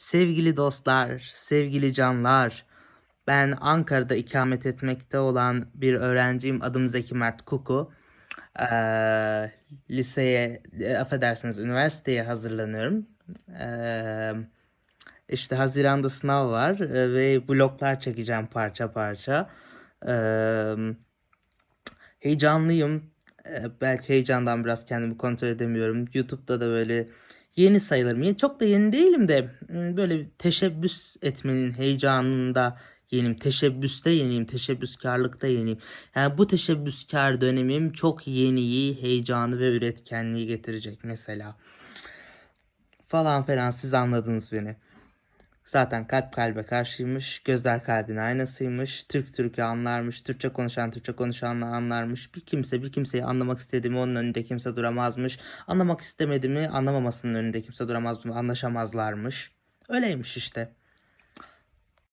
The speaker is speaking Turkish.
Sevgili dostlar, sevgili canlar. Ben Ankara'da ikamet etmekte olan bir öğrenciyim. Adım Zeki Mert Kuku. Ee, liseye, e, affedersiniz, üniversiteye hazırlanıyorum. Ee, işte Haziran'da sınav var e, ve vloglar çekeceğim parça parça. Ee, heyecanlıyım. Ee, belki heyecandan biraz kendimi kontrol edemiyorum. YouTube'da da böyle yeni sayılırım. Yeni, çok da yeni değilim de hmm, böyle teşebbüs etmenin heyecanında yeniyim. Teşebbüste yeniyim. Teşebbüskarlıkta yeniyim. Yani bu teşebbüskar dönemim çok yeniyi, heyecanı ve üretkenliği getirecek mesela. Falan falan siz anladınız beni. Zaten kalp kalbe karşıymış, gözler kalbin aynasıymış, Türk Türk'ü anlarmış, Türkçe konuşan Türkçe konuşanla anlarmış. Bir kimse bir kimseyi anlamak istedi mi onun önünde kimse duramazmış. Anlamak istemedi mi anlamamasının önünde kimse duramaz mı anlaşamazlarmış. Öyleymiş işte.